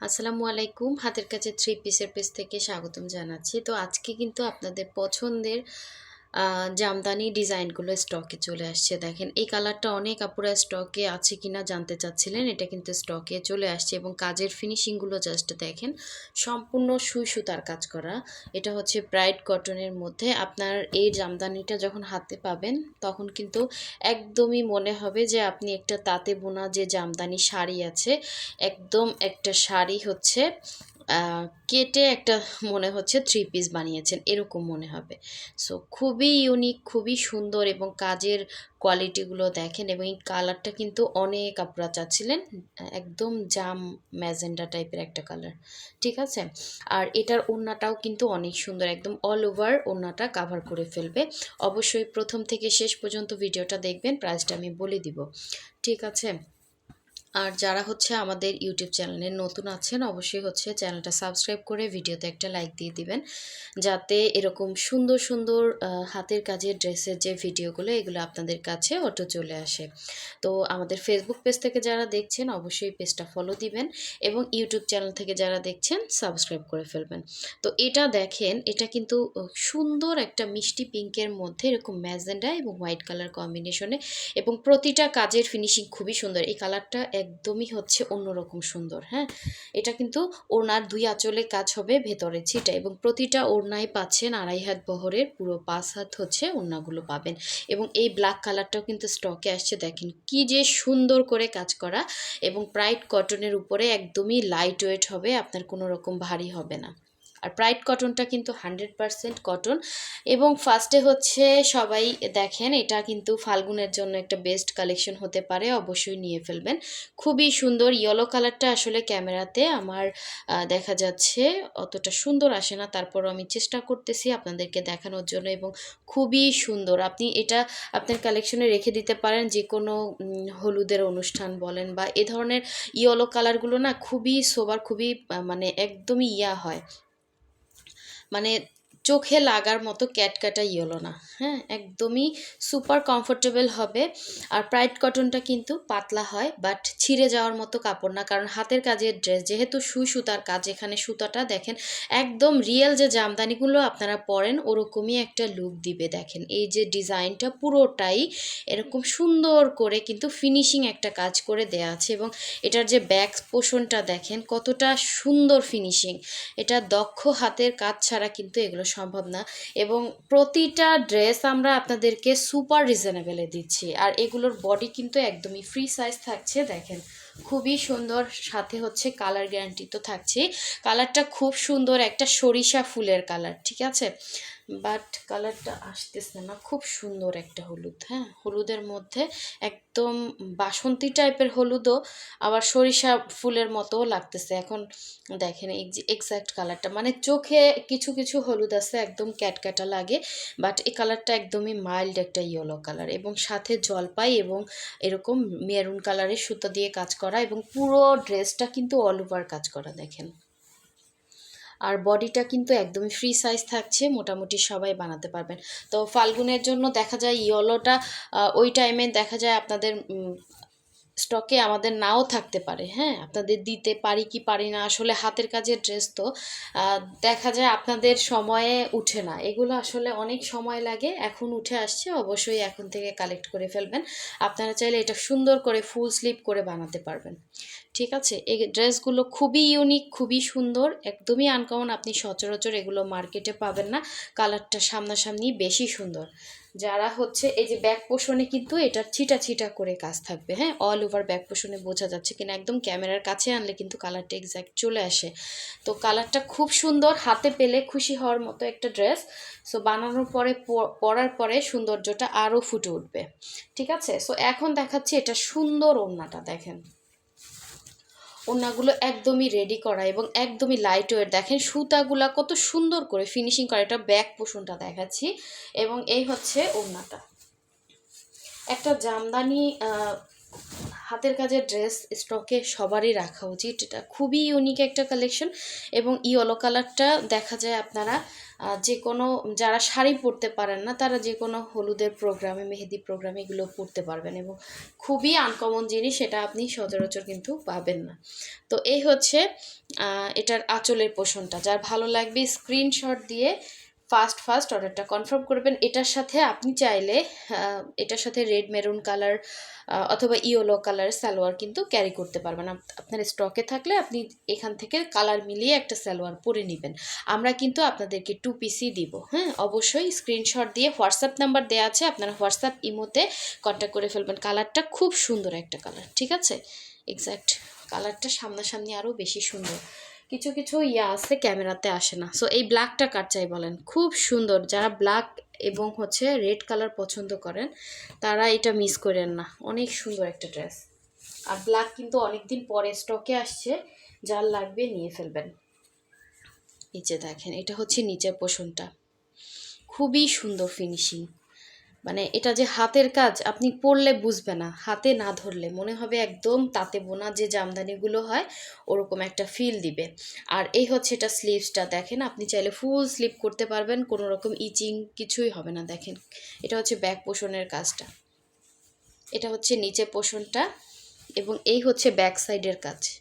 আসসালামু আলাইকুম। হাতের কাছে থ্রি পিসের পেজ থেকে স্বাগতম জানাচ্ছি। তো আজকে কিন্তু আপনাদের পছন্দের জামদানি ডিজাইনগুলো স্টকে চলে আসছে। দেখেন, এই কালারটা অনেক আপুরা স্টকে আছে কিনা জানতে চাচ্ছিলেন, এটা কিন্তু স্টকে চলে আসছে এবং কাজের ফিনিশিংগুলো জাস্ট দেখেন, সম্পূর্ণ সুই সুতার কাজ করা। এটা হচ্ছে ব্রাইট কটনের মধ্যে। আপনার এই জামদানিটা যখন হাতে পাবেন, তখন কিন্তু একদমই মনে হবে যে আপনি একটা তাঁতে বোনা যে জামদানি শাড়ি আছে, একদম একটা শাড়ি হচ্ছে কেটে একটা মনে হচ্ছে থ্রি পিস বানিয়েছেন, এরকম মনে হবে। সো খুবই ইউনিক খুবই সুন্দর এবং কাজের কোয়ালিটিগুলো দেখেন এবং এই কালারটা কিন্তু অনেক আপনারা চাচ্ছিলেন, একদম জাম ম্যাজেন্ডা টাইপের একটা কালার ঠিক আছে? আর এটার ওড়নাটাও কিন্তু অনেক সুন্দর, একদম অল ওভার ওড়নাটা কাভার করে ফেলবে। অবশ্যই প্রথম থেকে শেষ পর্যন্ত ভিডিওটা দেখবেন প্রাইসটা আমি বলে দিব, ঠিক আছে? আর যারা হচ্ছে আমাদের ইউটিউব চ্যানেলে নতুন আছেন, অবশ্যই হচ্ছে চ্যানেলটা সাবস্ক্রাইব করে ভিডিওতে একটা লাইক দিয়ে দিবেন। যাতে এরকম সুন্দর সুন্দর হাতের কাজের ড্রেসের যে ভিডিওগুলো, এগুলো আপনাদের কাছে অটো চলে আসে। তো আমাদের ফেসবুক পেজ থেকে যারা দেখছেন, অবশ্যই পেজটা ফলো দিবেন এবং ইউটিউব চ্যানেল থেকে যারা দেখছেন সাবস্ক্রাইব করে ফেলবেন। তো এটা দেখেন, এটা কিন্তু সুন্দর একটা মিষ্টি পিঙ্কের মধ্যে এরকম ম্যাজেন্ডা এবং হোয়াইট কালার কম্বিনেশনে এবং প্রতিটা কাজের ফিনিশিং খুবই সুন্দর। এই কালারটা একদমই হচ্ছে অন্যরকম সুন্দর হ্যাঁ? এটা কিন্তু ওড়নার দুই আঁচলে কাজ হবে ভেতরে ছিটা এবং প্রতিটা ওড়নায় পাচ্ছেন আড়াই হাত বহরের পুরো পাঁচ হাত হচ্ছে ওড়নাগুলো পাবেন এবং এই ব্ল্যাক কালারটাও কিন্তু স্টকে আসছে, দেখেন কি যে সুন্দর করে কাজ করা এবং প্রাইড কটনের উপরে একদমই লাইট ওয়েট হবে, আপনার কোনো রকম ভারী হবে না। আর প্রাইড কটনটা কিন্তু হান্ড্রেড পারসেন্ট কটন এবং ফার্স্টে হচ্ছে সবাই দেখেন এটা কিন্তু ফাল্গুনের জন্য একটা বেস্ট কালেকশন হতে পারে, অবশ্যই নিয়ে ফেলবেন। খুবই সুন্দর ইয়েলো কালারটা আসলে ক্যামেরাতে আমার দেখা যাচ্ছে অতটা সুন্দর আসে না, তারপরও আমি চেষ্টা করতেছি আপনাদেরকে দেখানোর জন্য এবং খুবই সুন্দর। আপনি এটা আপনার কালেকশনে রেখে দিতে পারেন যে কোনো হলুদের অনুষ্ঠান বলেন বা এ ধরনের ইয়েলো কালারগুলো না খুবই সোবার খুবই মানে একদমই ইয়া হয়। মানে চোখে লাগার মতো ক্যাটকাটা ইয়েলো না। হ্যাঁ একদমই সুপার কমফোর্টেবল হবে। আর প্রাইড কটনটা কিন্তু পাতলা হয় বাট ছিঁড়ে যাওয়ার মতো কাপড় না, কারণ হাতের কাজের ড্রেস যেহেতু সুই সুতার কাজ, এখানে সুতাটা দেখেন একদম রিয়েল যে জামদানিগুলো আপনারা পরেন, ওরকমই একটা লুক দিবে, দেখেন। এই যে ডিজাইনটা পুরোটাই এরকম সুন্দর করে কিন্তু ফিনিশিং একটা কাজ করে দেয়া আছে, এবং এটার যে ব্যাক পোষণটা দেখেন কতটা সুন্দর ফিনিশিং এটা দক্ষ হাতের কাজ ছাড়া কিন্তু এগুলো সম্ভব না। এবং প্রতিটা ড্রেস আমরা আপনাদেরকে সুপার রিজনেবলে দিচ্ছি। আর এগুলোর বডি কিন্তু একদমই ফ্রি সাইজ থাকছে, দেখেন। খুবই সুন্দর, সাথে হচ্ছে কালার গ্যারান্টি তো থাকছে কালারটা খুব সুন্দর একটা সরিষা ফুলের কালার ঠিক আছে? বাট কালারটা আসতেছে না। খুব সুন্দর একটা হলুদ হ্যাঁ? হলুদের মধ্যে একদম বাসন্তী টাইপের হলুদও, আবার সরিষা ফুলের মতোও লাগতেছে। এখন দেখেন এক্স্যাক্ট কালারটা মানে চোখে কিছু কিছু হলুদ আছে, একদম ক্যাটক্যাটা লাগে, বাট এই কালারটা একদমই মাইল্ড একটা ইয়েলো কালার এবং সাথে জলপাই এবং এরকম মেরুন কালারের সুতা দিয়ে কাজ করা এবং পুরো ড্রেসটা কিন্তু অল ওভার কাজ করা, দেখেন। আর বডিটা কিন্তু একদম ফ্রি সাইজ থাকছে, মোটামুটি সবাই বানাতে পারবেন। তো ফাল্গুনের জন্য দেখা যায়, ইয়েলোটা ওই টাইমে দেখা যায় আপনাদের স্টকে আমাদের নাও থাকতে পারে হ্যাঁ? আপনাদের দিতে পারি কি পারি না, আসলে হাতের কাজের ড্রেস তো দেখা যায় আপনাদের সময়ে উঠে না। এগুলো আসলে অনেক সময় লাগে, এখন উঠে আসছে, অবশ্যই এখন থেকে কালেক্ট করে ফেলবেন। আপনারা চাইলে এটা সুন্দর করে ফুল স্লিপ করে বানাতে পারবেন। ঠিক আছে? এই ড্রেসগুলো খুবই ইউনিক খুবই সুন্দর, একদমই আনকমন আপনি সচরাচর এগুলো মার্কেটে পাবেন না। কালারটা সামনাসামনি বেশি সুন্দর। যারা হচ্ছে এই যে ব্যাক পোষণে কিন্তু এটা ছিটা ছিটা করে কাজ থাকবে হ্যাঁ? অল ওভার ব্যাক পোষণে বোঝা যাচ্ছে কিনা, একদম ক্যামেরার কাছে আনলে কিন্তু কালারটা এক্স্যাক্ট চলে আসে। তো কালারটা খুব সুন্দর, হাতে পেলে খুশি হওয়ার মতো একটা ড্রেস সো বানানোর পরে পরার পরে সৌন্দর্যটা আরও ফুটে উঠবে। ঠিক আছে? সো এখন দেখাচ্ছি এটা সুন্দর ওড়নাটা, দেখেন। ওড়নাগুলো একদমই রেডি করা এবং একদমই লাইট ওয়েট দেখেন সুতাগুলা কত সুন্দর করে ফিনিশিং করা, এটা ব্যাক পোষণটা দেখাচ্ছি এবং এই হচ্ছে ওনাটা একটা জামদানি হাতের কাজের ড্রেস স্টকে সবারই রাখা উচিত। এটা খুবই ইউনিক একটা কালেকশন এবং ইয়েলো কালারটা দেখা যায় আপনারা যে কোনো, যারা শাড়ি পরতে পারেন না, তারা যে কোনো হলুদের প্রোগ্রামে মেহেদি প্রোগ্রামে এগুলো পরতে পারবেন এবং খুবই আনকমন জিনিস, এটা আপনি সচরাচর কিন্তু পাবেন না। তো এই হচ্ছে এটার আঁচলের পোষণটা। যার ভালো লাগবে স্ক্রিনশট দিয়ে ফার্স্ট ফার্স্ট অর্ডারটা কনফার্ম করবেন। এটার সাথে আপনি চাইলে এটার সাথে রেড মেরুন কালার অথবা ইয়েলো কালার সালোয়ার কিন্তু ক্যারি করতে পারবেন। আপনার স্টকে থাকলে আপনি এখান থেকে কালার মিলিয়ে একটা সালোয়ার পরে নেবেন। আমরা কিন্তু আপনাদেরকে টু পিসি দিব হ্যাঁ? অবশ্যই স্ক্রিনশট দিয়ে হোয়াটসঅ্যাপ নাম্বার দেওয়া আছে, আপনারা হোয়াটসঅ্যাপ ইমোতে কন্ট্যাক্ট করে ফেলবেন। কালারটা খুব সুন্দর একটা কালার ঠিক আছে? এক্স্যাক্ট কালারটা সামনাসামনি আরও বেশি সুন্দর। কিছু কিছু ইয়া আছে ক্যামেরাতে আসে না। সো এই ব্ল্যাকটা কার চাই বলেন? খুব সুন্দর। যারা ব্ল্যাক এবং হচ্ছে রেড কালার পছন্দ করেন, তারা এটা মিস করেন না। অনেক সুন্দর একটা ড্রেস আর ব্ল্যাক কিন্তু অনেক দিন পরে স্টকে আসছে, যার লাগবে নিয়ে ফেলবেন। নিচে দেখেন, এটা হচ্ছে নিচের পোষণটা খুবই সুন্দর ফিনিশিং মানে এটা যে হাতের কাজ, আপনি পরলে বুঝবে না। হাতে না ধরলে মনে হবে একদম তাতে বোনা যে জামদানিগুলো হয়, ওরকম একটা ফিল দিবে। আর এই হচ্ছে এটা স্লিভসটা দেখেন, আপনি চাইলে ফুল স্লিপ করতে পারবেন, কোনো রকম ইচিং কিছুই হবে না, দেখেন। এটা হচ্ছে ব্যাক পোষণের কাজটা। এটা হচ্ছে নিচে পোষণটা এবং এই হচ্ছে ব্যাক সাইডের কাজ।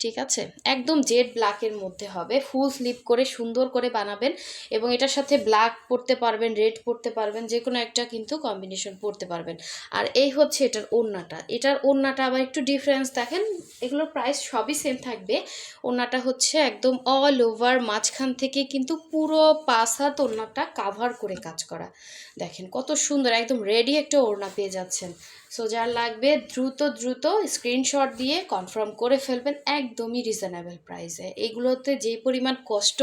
ঠিক আছে? একদম জেড ব্ল্যাকের মধ্যে হবে। ফুল স্লিপ করে সুন্দর করে বানাবেন এবং এটার সাথে ব্ল্যাক পরতে পারবেন রেড পরতে পারবেন যে কোনো একটা কিন্তু কম্বিনেশন পরতে পারবেন। আর এই হচ্ছে এটার ওড়নাটা। এটার ওড়নাটা আবার একটু ডিফারেন্স দেখেন, এগুলোর প্রাইস সবই সেম থাকবে। ওড়নাটা হচ্ছে একদম অল ওভার মাঝখান থেকে কিন্তু পুরো পাঁচ হাত ওড়নাটা কাভার করে কাজ করা। দেখেন কত সুন্দর, একদম রেডি একটা ওড়না পেয়ে যাচ্ছেন। সো যার লাগবে দ্রুত দ্রুত স্ক্রিনশট দিয়ে কনফার্ম করে ফেলবেন একদমই রিজনেবল প্রাইসে এগুলোতে যে পরিমাণ কষ্ট,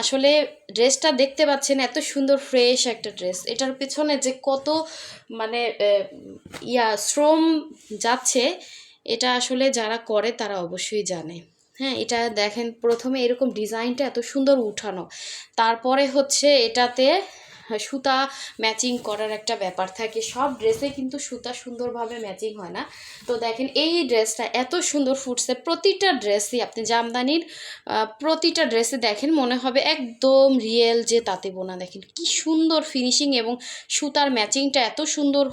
আসলে ড্রেসটা দেখতে পাচ্ছেন এত সুন্দর ফ্রেশ একটা ড্রেস এটার পেছনে যে কত মানে ইয়া, শ্রম যাচ্ছে, এটা আসলে যারা করে তারা অবশ্যই জানে। হ্যাঁ এটা দেখেন প্রথমে এরকম ডিজাইনটা এত সুন্দর উঠানো। তারপরে হচ্ছে এটাতে সুতা ম্যাচিং করার একটা ব্যাপার থাকে। সব ড্রেসে কিন্তু সুতা সুন্দরভাবে ম্যাচিং হয় না। তো দেখেন, এই ড্রেসটা এত সুন্দর ফুটছে, প্রতিটা ড্রেসই আপনি জামদানির প্রতিটা ড্রেসে দেখেন মনে হবে একদম রিয়েল যে তাতে বোনা। দেখেন কি সুন্দর ফিনিশিং এবং সুতার ম্যাচিংটা এত সুন্দর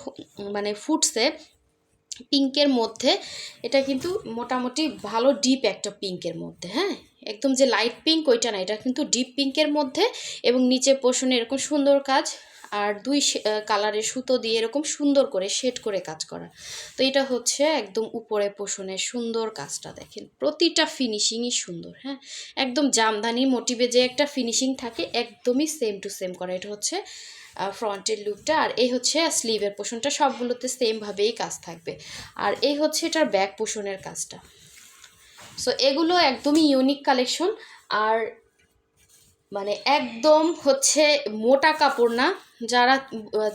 মানে ফুটছে। পিঙ্কের মধ্যে, এটা কিন্তু মোটামুটি ভালো ডিপ একটা পিঙ্কের মধ্যে হ্যাঁ? একদম যে লাইট পিঙ্ক ওইটা না, এটা কিন্তু ডিপ পিঙ্কের মধ্যে এবং নিচে পোষণে এরকম সুন্দর কাজ আর দুই কালারের সুতো দিয়ে এরকম সুন্দর করে শেড করে কাজ করা। তো এটা হচ্ছে একদম উপরে পোষণের সুন্দর কাজটা দেখেন। প্রতিটা ফিনিশিংই সুন্দর হ্যাঁ? একদম জামদানি মোটিভে যে একটা ফিনিশিং থাকে, একদমই সেম টু সেম করা। এটা হচ্ছে ফ্রন্টের লুকটা আর এই হচ্ছে স্লিভের পোষণটা সবগুলোতে সেমভাবেই কাজ থাকবে। আর এই হচ্ছে এটার ব্যাক পোষণের কাজটা। সো এগুলো একদমই ইউনিক কালেকশন আর মানে একদম হচ্ছে মোটা কাপড় না, যারা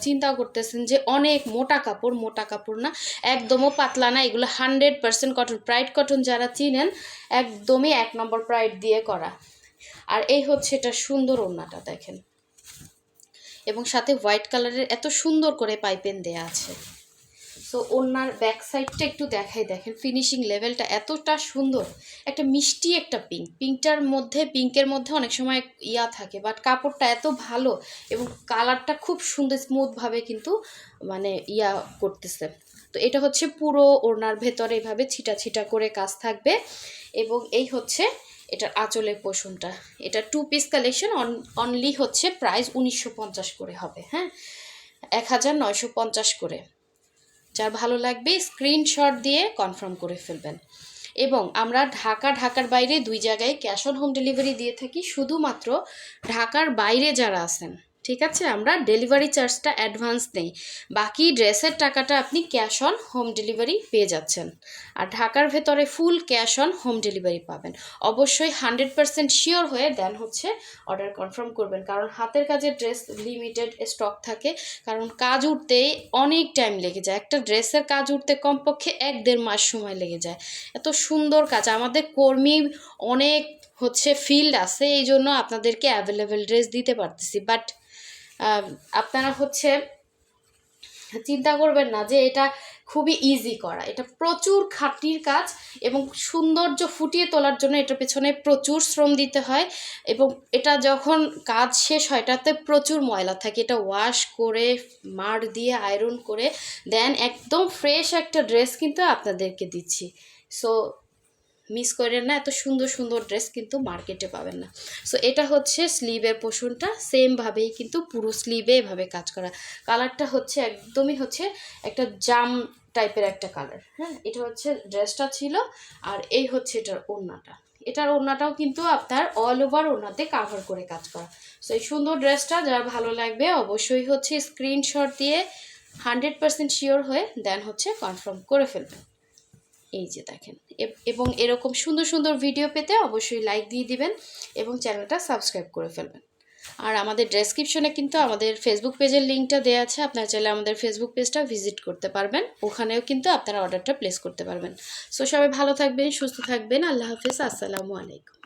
চিন্তা করতেছেন যে অনেক মোটা কাপড় মোটা কাপড় না, একদমও পাতলা না, এগুলো hundred percent cotton pride cotton যারা চিনেন, একদমই এক নম্বর প্রাইড দিয়ে করা। আর এই হচ্ছে এটা সুন্দর ওড়নাটা, দেখেন। এবং সাথে হোয়াইট কালারের এত সুন্দর করে পাইপেন দেয়া আছে। সো ওনার ব্যাক সাইডটা একটু দেখাই দেখেন। ফিনিশিং লেভেলটা এতটা সুন্দর। একটা মিষ্টি একটা পিঙ্ক পিঙ্কটার মধ্যে পিঙ্কের মধ্যে অনেক সময় ইয়া থাকে বাট কাপড়টা এত ভালো এবং কালারটা খুব সুন্দর স্মুথভাবে কিন্তু মানে ইয়া করতেছে। তো এটা হচ্ছে পুরো ওড়নার ভেতরে এভাবে ছিটা ছিটা করে কাজ থাকবে এবং এই হচ্ছে এটার আঁচলের পোষণটা। এটা টু পিস কালেকশন অনলি হচ্ছে প্রাইস উনিশশো পঞ্চাশ করে হবে হ্যাঁ? এক হাজার নয়শো পঞ্চাশ করে। যার ভালো লাগবে স্ক্রিনশট দিয়ে কনফার্ম করে ফেলবেন। এবং আমরা ঢাকা, ঢাকার বাইরে দুই জায়গায় ক্যাশ অন হোম ডেলিভারি দিয়ে থাকি। শুধুমাত্র ঢাকার বাইরে যারা আছেন ঠিক আছে? আমরা ডেলিভারি চার্জটা অ্যাডভান্স নেই। বাকি ড্রেসের টাকাটা আপনি ক্যাশ অন হোম ডেলিভারি পেয়ে যাচ্ছেন। আর ঢাকার ভেতরে full cash on home delivery পাবেন। অবশ্যই হান্ড্রেড পার্সেন্ট শিওর হয়ে দেন হচ্ছে অর্ডার কনফার্ম করবেন। কারণ হাতের কাজের ড্রেস লিমিটেড স্টক থাকে। কারণ কাজ উঠতে অনেক টাইম লেগে যায়। একটা ড্রেসের কাজ উঠতে কমপক্ষে এক দেড় মাস সময় লেগে যায়। এত সুন্দর কাজ। আমাদের কর্মী অনেক হচ্ছে ফিল্ড আছে। এই জন্য আপনাদেরকে অ্যাভেলেবেল ড্রেস দিতে পারতেছি। বাট আপনারা হচ্ছে চিন্তা করবেন না যে এটা খুবই ইজি করা। এটা প্রচুর খাটনির কাজ এবং সৌন্দর্য ফুটিয়ে তোলার জন্য এটার পেছনে প্রচুর শ্রম দিতে হয় এবং এটা যখন কাজ শেষ হয়, এটাতে প্রচুর ময়লা থাকে। এটা ওয়াশ করে মার দিয়ে আয়রন করে দেন একদম ফ্রেশ একটা ড্রেস কিন্তু আপনাদেরকে দিচ্ছি। সো মিস করেন না, এত সুন্দর সুন্দর ড্রেস কিন্তু মার্কেটে পাবেন না। সো এটা হচ্ছে স্লিভের পোষণটা সেমভাবেই কিন্তু পুরো স্লিভে এভাবে কাজ করা। কালারটা হচ্ছে একদমই হচ্ছে একটা জাম টাইপের একটা কালার হ্যাঁ? এটা হচ্ছে ড্রেসটা ছিল আর এই হচ্ছে এটার ওড়নাটা। এটার ওড়নাটাও কিন্তু আপনার অল ওভার ওড়নাতে কাভার করে কাজ করা। সো এই সুন্দর ড্রেসটা যার ভালো লাগবে অবশ্যই হচ্ছে স্ক্রিনশট দিয়ে হান্ড্রেড পার্সেন্ট শিওর হয়ে দেন হচ্ছে কনফার্ম করে ফেলবেন। এই যে দেখেন। এবং এরকম সুন্দর সুন্দর ভিডিও পেতে অবশ্যই লাইক দিয়ে দিবেন এবং চ্যানেলটা সাবস্ক্রাইব করে ফেলবেন। আর আমাদের ডেসক্রিপশনে কিন্তু আমাদের ফেসবুক পেজের লিঙ্কটা দেওয়া আছে, আপনারা চাইলে আমাদের ফেসবুক পেজটা ভিজিট করতে পারবেন। ওখানেও কিন্তু আপনারা অর্ডারটা প্লেস করতে পারবেন। সো সবাই ভালো থাকবেন, সুস্থ থাকবেন, আল্লাহ হাফিজ, আসসালামু আলাইকুম।